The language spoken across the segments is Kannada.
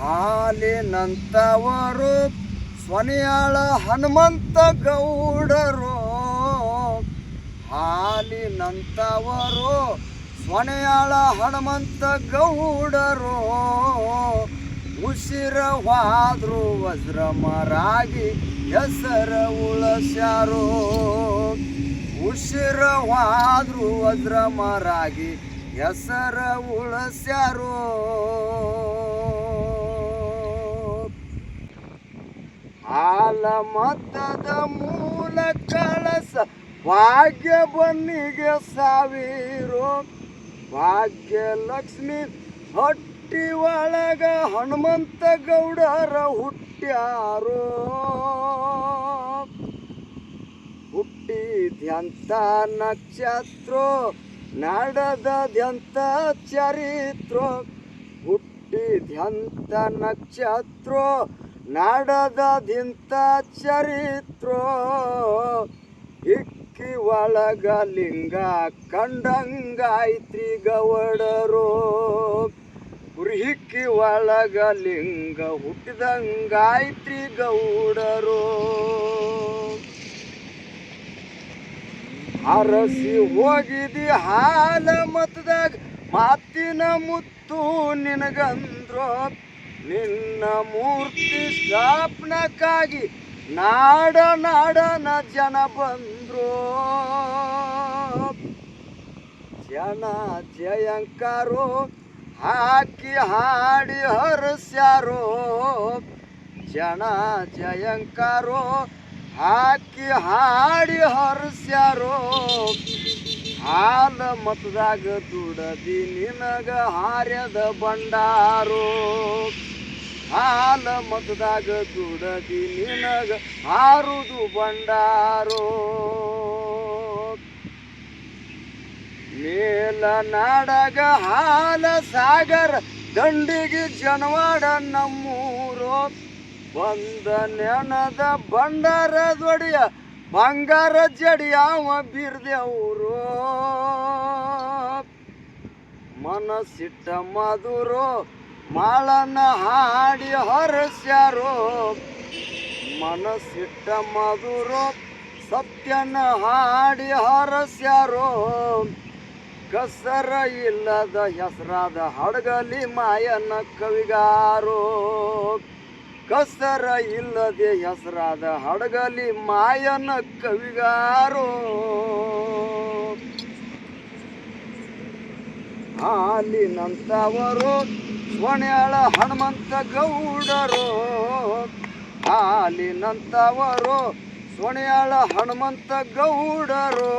ಹಾಲಿನಂತವರು ಸ್ವನಿಯಾಳ ಹನುಮಂತ ಗೌಡರು ಹಾಲಿನಂತವರು ಸ್ವನೆಯಾಳ ಹನುಮಂತ ಗೌಡರು ಉಸಿರವಾದ್ರು ವಜ್ರಮರಾಗಿ ಹೆಸರ ಉಳಸ್ಯಾರು. ಉಸಿರವಾದ್ರು ವಜ್ರಮರಾಗಿ ಹೆಸರ ಉಳಸ್ಯಾರೋ. ಆಲ ಮತದ ಮೂಲ ಕಳಸ ಭಾಗ್ಯ ಬನ್ನಿಗೆ ಸಾವಿರೋ. ಭಾಗ್ಯ ಲಕ್ಷ್ಮಿ ಹೊಟ್ಟಿ ಒಳಗ ಹನುಮಂತ ಗೌಡರ ಹುಟ್ಟ್ಯಾರೋ. ಹುಟ್ಟಿದ್ಯಂತ ನಕ್ಷತ್ರ, ನಡೆದದ್ಯಂತ ಚರಿತ್ರ. ಹುಟ್ಟಿದ್ಯಂತ ನಕ್ಷತ್ರ ನಡೆದದಿಂತ ಚರಿತ್ರೋ, ಇಕ್ಕಿ ಒಳಗ ಲಿಂಗ ಕಂಡಂಗಾಯ್ತ್ರಿ ಗವಡರು ಹಿಕ್ಕಿ ಒಳಗ ಲಿಂಗ ಹುಟ್ಟಿದಂಗಾಯ್ತ್ರಿ ಗೌಡರು. ಅರಸಿ ಹೋಗಿದಿ ಹಾಲ ಮತದಾಗ, ಮಾತಿನ ಮುತ್ತು ನಿನಗಂದ್ರು. ನಿನ್ನ ಮೂರ್ತಿ ಸ್ಥಾಪನಕ್ಕಾಗಿ ನಾಡ ನಾಡನ ಜನ ಬಂದ್ರು. ಜನ ಜಯಂಕಾರೋ ಹಾಕಿ ಹಾಡಿ ಹರಸ್ಯಾರೋ. ಜನ ಜಯಂಕಾರೋ ಹಾಕಿ ಹಾಡಿ ಹರಸ್ಯಾರೋ. ಹಾಲ ಮತದಾಗ ದುಡದಿ ನಿನಗ ಹಾರ್ಯದ ಬಂಡಾರು ಹಾಲ ಮತದಾಗ ದುಡದಿ ನಿನಗ ಹಾರುದು ಬಂಡಾರೋ ಮೇಲ ನಾಡಗ ಹಾಲ ಸಾಗರ, ದಂಡಿಗೆ ಜನವಾಡ ನಮ್ಮೂರು. ಬಂದ ನೆನದ ಬಂಡಾರದೊಡೆಯ ಬಂಗಾರ ಜಡಿಯಾವ ಬಿರ್ದೇವ್ರು ಮನಸ್ಸಿಟ್ಟ ಮಧುರು ಮಾಳನ ಹಾಡಿ ಹರಸ್ಯಾರೋ. ಮನಸ್ಸಿಟ್ಟ ಮಧುರು ಸತ್ಯನ ಹಾಡಿ ಹರಸ್ಯಾರೋ. ಕಸರ ಇಲ್ಲದ ಹೆಸರಾದ ಹಡಗಲಿ ಮಾಯನ ಕವಿಗಾರೋ. ಕಸರ ಇಲ್ಲದೆ ಹೆಸರಾದ ಹಡಗಲಿ ಮಾಯನ ಕವಿಗಾರೋ. ಹಾಲಿನಂತವರು ಸ್ವಣ್ಯಾಳ ಹನುಮಂತ ಗೌಡರು. ಹಾಲಿನಂತವರು ಸ್ವಣ್ಯಾಳ ಹನುಮಂತ ಗೌಡರು.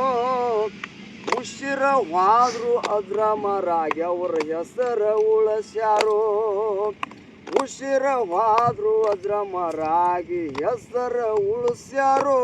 ಉಸಿರವಾದ್ರು ಅಗ್ರಮರಾಗಿ ಅವರ ಹೆಸರು ಉಳಸ್ಯಾರೋ. ಉಸಿರವಾದ್ರು ಅಗ್ರಮರಾಗಿ ಹೆಸರು ಉಳಿಸ್ಯಾರೋ?